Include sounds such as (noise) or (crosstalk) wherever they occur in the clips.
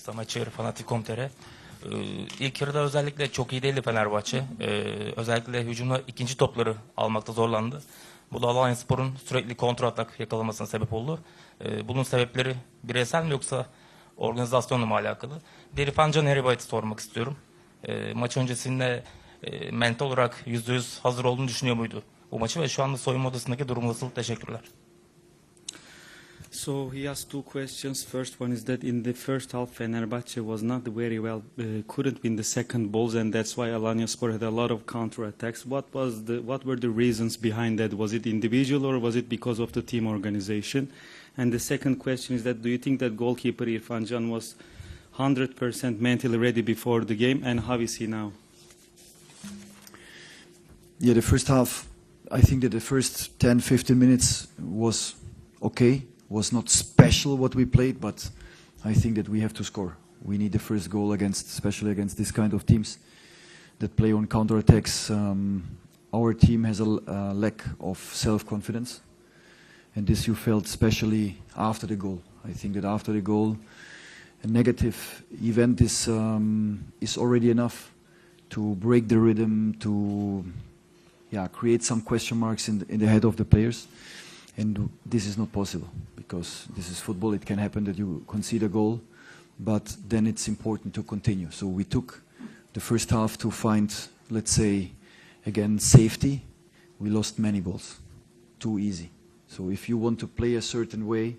Samet Çevir Fanatik.com.tr. Ee, ilk yarıda özellikle çok iyi değildi Fenerbahçe. Ee, özellikle hücumda ikinci topları almakta zorlandı. Bu da Alanya Spor'un sürekli kontra atak yakalamasına sebep oldu. Ee, bunun sebepleri bireysel mi yoksa organizasyonla mı alakalı? Derifan Can Eribayt'ı sormak istiyorum. Ee, maç öncesinde e, mental olarak %100 hazır olduğunu düşünüyor muydu bu maçı ve şu anda soyunma odasındaki durum nasıl? Teşekkürler. So he asked two questions. First one is that in the first half, Fenerbahce was not very well, uh, couldn't win the second balls, and that's why Alanya Sport had a lot of counter attacks. What was the, what were the reasons behind that? Was it individual or was it because of the team organization? And the second question is that do you think that goalkeeper Irfan Can was 100% mentally ready before the game, and how is he now? Yeah, the first half, I think that the first 10, 15 minutes was okay. Was not special what we played, but I think that we have to score. We need the first goal against, especially against this kind of teams that play on counter attacks. Um, our team has a, a lack of self-confidence, and this you felt especially after the goal. I think that after the goal, a negative event is um, is already enough to break the rhythm, to yeah, create some question marks in the, in the head of the players. And this is not possible because this is football. It can happen that you concede a goal, but then it's important to continue. So we took the first half to find, let's say, again, safety. We lost many balls. Too easy. So if you want to play a certain way,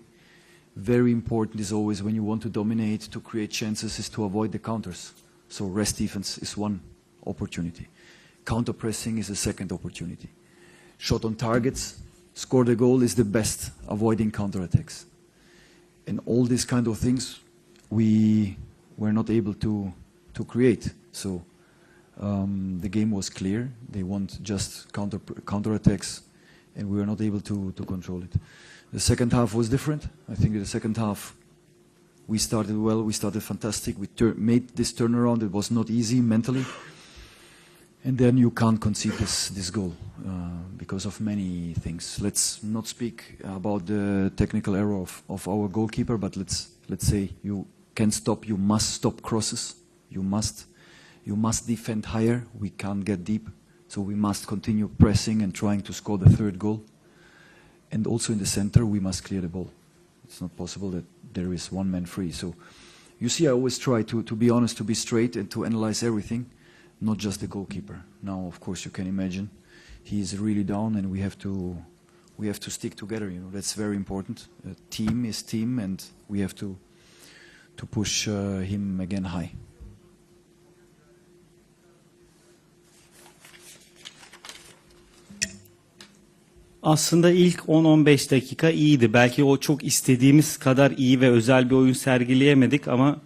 very important is always when you want to dominate, to create chances, is to avoid the counters. So rest defense is one opportunity. Counter pressing is a second opportunity. Shot on targets, score the goal is the best, avoiding counter attacks. And all these kind of things we were not able to, to create. So um, the game was clear. They want just counter, counter attacks, and we were not able to, to control it. The second half was different. I think the second half we started well, we started fantastic. We made this turnaround. It was not easy mentally. And then you can't concede this, this goal uh, because of many things. Let's not speak about the technical error of, of our goalkeeper, but let's, let's say you can stop, you must stop crosses. You must, you must defend higher. We can't get deep. So we must continue pressing and trying to score the third goal. And also in the center, we must clear the ball. It's not possible that there is one man free. So you see, I always try to, to be honest, to be straight, and to analyze everything, not just the goalkeeper. Now, of course, you can imagine he is really down, and we have to we have to stick together. You know, that's very important. A team is team, and we have to to push uh, him again high. Aslında ilk 10-15 dakika iyiydi. Belki o çok istediğimiz kadar iyi ve özel bir oyun sergileyemedik ama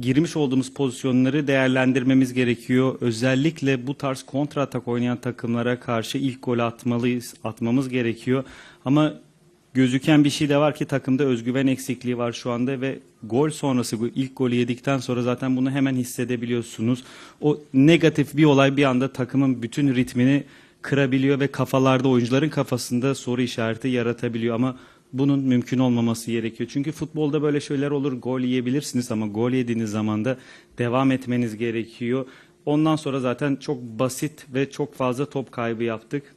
girmiş olduğumuz pozisyonları değerlendirmemiz gerekiyor. Özellikle bu tarz kontra atak oynayan takımlara karşı ilk gol atmalıyız, atmamız gerekiyor. Ama gözüken bir şey de var ki takımda özgüven eksikliği var şu anda ve gol sonrası bu ilk golü yedikten sonra zaten bunu hemen hissedebiliyorsunuz. O negatif bir olay bir anda takımın bütün ritmini kırabiliyor ve kafalarda oyuncuların kafasında soru işareti yaratabiliyor ama bunun mümkün olmaması gerekiyor. Çünkü futbolda böyle şeyler olur. Gol yiyebilirsiniz ama gol yediğiniz zaman da devam etmeniz gerekiyor. Ondan sonra zaten çok basit ve çok fazla top kaybı yaptık.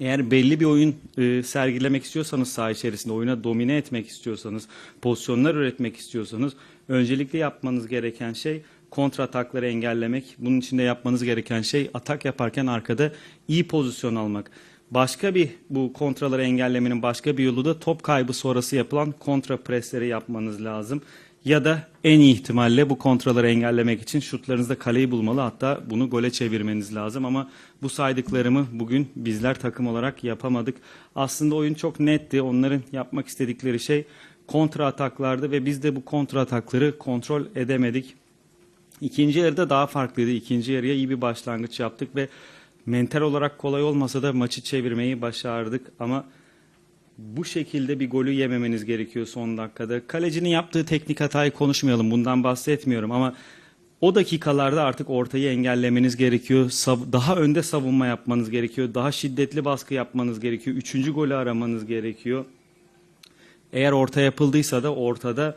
Eğer belli bir oyun e, sergilemek istiyorsanız saha içerisinde oyuna domine etmek istiyorsanız, pozisyonlar üretmek istiyorsanız öncelikle yapmanız gereken şey kontra atakları engellemek. Bunun için de yapmanız gereken şey atak yaparken arkada iyi pozisyon almak. Başka bir bu kontraları engellemenin başka bir yolu da top kaybı sonrası yapılan kontra presleri yapmanız lazım. Ya da en iyi ihtimalle bu kontraları engellemek için şutlarınızda kaleyi bulmalı hatta bunu gole çevirmeniz lazım ama bu saydıklarımı bugün bizler takım olarak yapamadık. Aslında oyun çok netti. Onların yapmak istedikleri şey kontra ataklardı ve biz de bu kontra atakları kontrol edemedik. İkinci yarıda daha farklıydı. İkinci yarıya iyi bir başlangıç yaptık ve mental olarak kolay olmasa da maçı çevirmeyi başardık ama bu şekilde bir golü yememeniz gerekiyor son dakikada. Kalecinin yaptığı teknik hatayı konuşmayalım. Bundan bahsetmiyorum ama o dakikalarda artık ortayı engellemeniz gerekiyor. Daha önde savunma yapmanız gerekiyor. Daha şiddetli baskı yapmanız gerekiyor. Üçüncü golü aramanız gerekiyor. Eğer orta yapıldıysa da ortada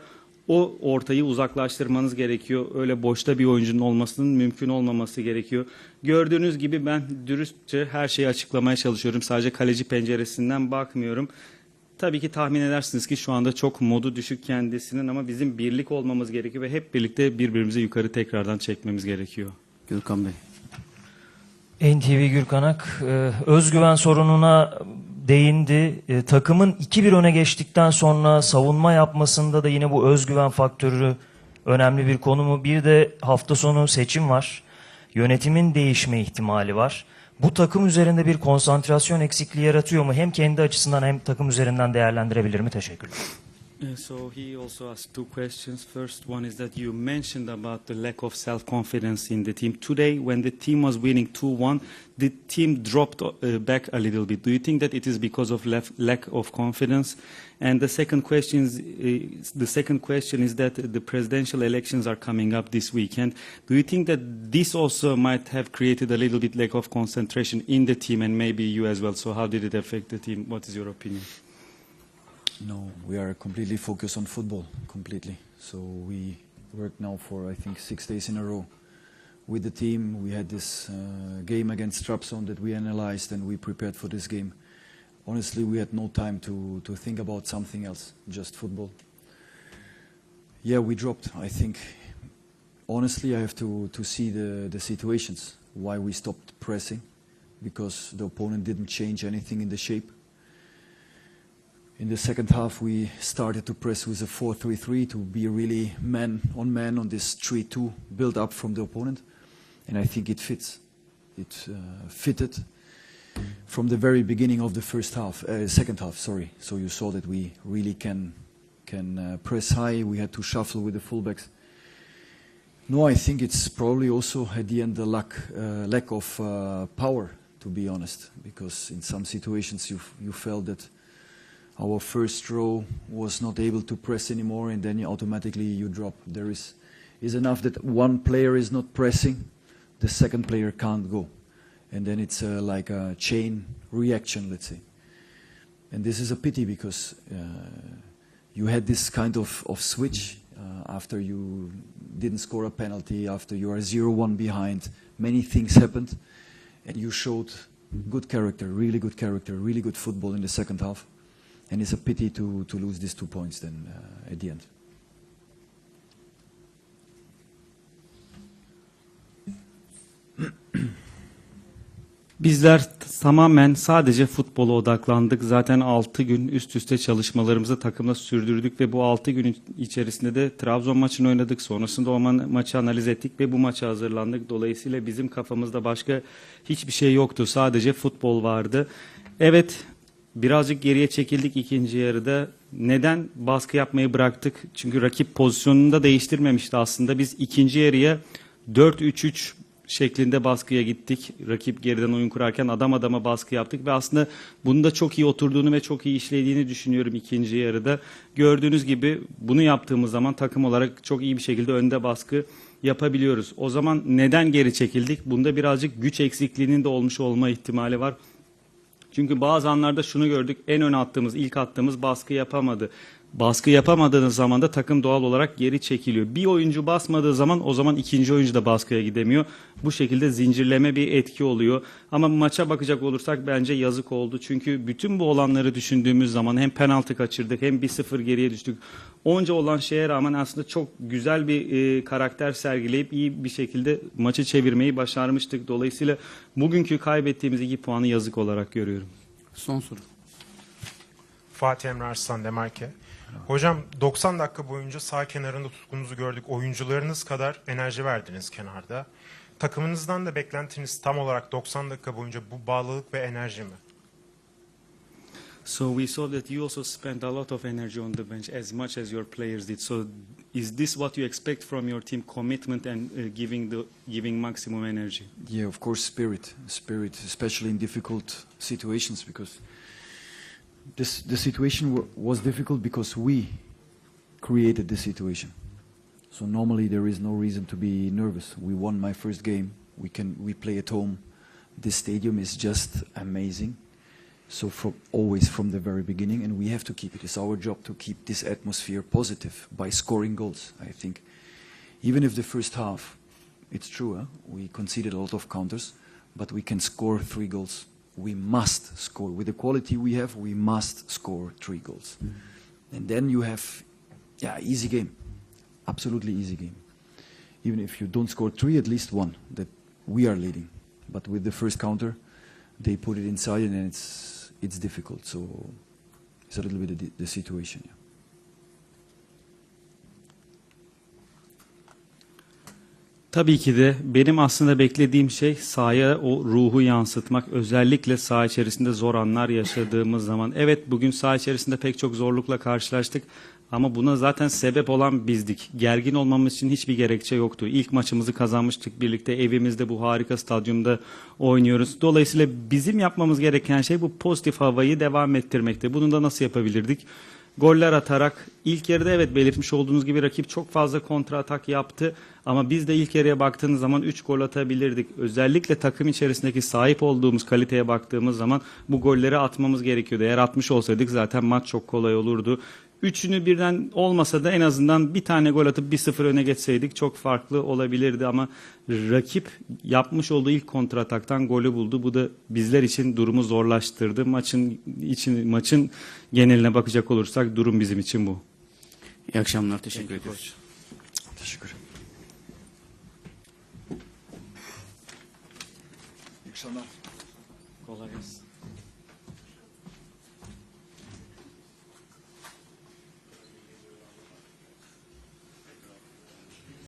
o ortayı uzaklaştırmanız gerekiyor. Öyle boşta bir oyuncunun olmasının mümkün olmaması gerekiyor. Gördüğünüz gibi ben dürüstçe her şeyi açıklamaya çalışıyorum. Sadece kaleci penceresinden bakmıyorum. Tabii ki tahmin edersiniz ki şu anda çok modu düşük kendisinin ama bizim birlik olmamız gerekiyor ve hep birlikte birbirimizi yukarı tekrardan çekmemiz gerekiyor. Gürkan Bey. NTV Gürkanak e, özgüven sorununa değindi. E, takımın 2-1 öne geçtikten sonra savunma yapmasında da yine bu özgüven faktörü önemli bir konu mu? Bir de hafta sonu seçim var. Yönetimin değişme ihtimali var. Bu takım üzerinde bir konsantrasyon eksikliği yaratıyor mu? Hem kendi açısından hem takım üzerinden değerlendirebilir mi? Teşekkürler. Uh, So he also asked two questions. First one is that you mentioned about the lack of self-confidence in the team. Today, when the team was winning 2-1, the team dropped uh, back a little bit. Do you think that it is because of lack of confidence? And the second question is, uh, the second question is that the presidential elections are coming up this weekend. Do you think that this also might have created a little bit lack of concentration in the team and maybe you as well? So how did it affect the team? What is your opinion? No, we are completely focused on football, completely. So we work now for I think six days in a row with the team. We had this uh, game against Trabzon that we analyzed and we prepared for this game. Honestly, we had no time to, to think about something else, just football. Yeah, we dropped. I think, honestly, I have to, to see the, the situations, why we stopped pressing, because the opponent didn't change anything in the shape. In the second half, we started to press with a 4-3-3 to be really man on man on this 3-2 build up from the opponent, and I think it fits. It uh, fitted from the very beginning of the first half, uh, second half. Sorry. So you saw that we really can can uh, press high. We had to shuffle with the fullbacks. No, I think it's probably also at the end the lack uh, lack of uh, power, to be honest, because in some situations you you felt that our first row was not able to press anymore, and then you automatically you drop. There is is enough that one player is not pressing, the second player can't go, and then it's uh, like a chain reaction, let's say. And this is a pity because uh, you had this kind of, of switch uh, after you didn't score a penalty, after you are 0-1 behind. Many things happened, and you showed good character, really good character, really good football in the second half. And it's a pity to, to lose these two points then uh, at the end. (clears throat) Bizler tamamen sadece futbola odaklandık. Zaten 6 gün üst üste çalışmalarımızı takımla sürdürdük ve bu 6 günün içerisinde de Trabzon maçını oynadık. Sonrasında o ma- maçı analiz ettik ve bu maça hazırlandık. Dolayısıyla bizim kafamızda başka hiçbir şey yoktu. Sadece futbol vardı. Evet birazcık geriye çekildik ikinci yarıda. Neden baskı yapmayı bıraktık? Çünkü rakip pozisyonunu da değiştirmemişti aslında. Biz ikinci yarıya 4-3-3 şeklinde baskıya gittik. Rakip geriden oyun kurarken adam adama baskı yaptık ve aslında bunun da çok iyi oturduğunu ve çok iyi işlediğini düşünüyorum ikinci yarıda. Gördüğünüz gibi bunu yaptığımız zaman takım olarak çok iyi bir şekilde önde baskı yapabiliyoruz. O zaman neden geri çekildik? Bunda birazcık güç eksikliğinin de olmuş olma ihtimali var. Çünkü bazı anlarda şunu gördük. En öne attığımız, ilk attığımız baskı yapamadı. Baskı yapamadığınız zaman da takım doğal olarak geri çekiliyor. Bir oyuncu basmadığı zaman o zaman ikinci oyuncu da baskıya gidemiyor. Bu şekilde zincirleme bir etki oluyor. Ama maça bakacak olursak bence yazık oldu. Çünkü bütün bu olanları düşündüğümüz zaman hem penaltı kaçırdık hem 1-0 geriye düştük. Onca olan şeye rağmen aslında çok güzel bir e, karakter sergileyip iyi bir şekilde maçı çevirmeyi başarmıştık. Dolayısıyla bugünkü kaybettiğimiz iki puanı yazık olarak görüyorum. Son soru. Fatih Emre Arslan Demarke. Hocam 90 dakika boyunca sağ kenarında tutkunuzu gördük. Oyuncularınız kadar enerji verdiniz kenarda. Takımınızdan da beklentiniz tam olarak 90 dakika boyunca bu bağlılık ve enerji mi? So we saw that you also spent a lot of energy on the bench as much as your players did. So is this what you expect from your team commitment and uh, giving the giving maximum energy? Yeah, of course, spirit, spirit, especially in difficult situations, because this the situation wa- was difficult because we created the situation. So normally there is no reason to be nervous. We won my first game. We can we play at home. This stadium is just amazing. So from always from the very beginning, and we have to keep it. It's our job to keep this atmosphere positive by scoring goals. I think, even if the first half, it's true, huh? we conceded a lot of counters, but we can score three goals. We must score with the quality we have. We must score three goals, mm-hmm. and then you have, yeah, easy game, absolutely easy game. Even if you don't score three, at least one that we are leading. But with the first counter, they put it inside, and it's it's difficult. So it's a little bit the, the situation. Yeah. Tabii ki de benim aslında beklediğim şey sahaya o ruhu yansıtmak. Özellikle saha içerisinde zor anlar yaşadığımız zaman. Evet bugün saha içerisinde pek çok zorlukla karşılaştık. Ama buna zaten sebep olan bizdik. Gergin olmamız için hiçbir gerekçe yoktu. İlk maçımızı kazanmıştık birlikte. Evimizde bu harika stadyumda oynuyoruz. Dolayısıyla bizim yapmamız gereken şey bu pozitif havayı devam ettirmekti. Bunu da nasıl yapabilirdik? Goller atarak ilk yarıda evet belirtmiş olduğunuz gibi rakip çok fazla kontra atak yaptı ama biz de ilk yarıya baktığınız zaman 3 gol atabilirdik. Özellikle takım içerisindeki sahip olduğumuz kaliteye baktığımız zaman bu golleri atmamız gerekiyordu. Eğer atmış olsaydık zaten maç çok kolay olurdu. Üçünü birden olmasa da en azından bir tane gol atıp 1-0 öne geçseydik çok farklı olabilirdi ama rakip yapmış olduğu ilk kontrataktan golü buldu. Bu da bizler için durumu zorlaştırdı. Maçın için maçın geneline bakacak olursak durum bizim için bu. İyi akşamlar. Teşekkür ediyoruz. Teşekkür. Kolay gelsin.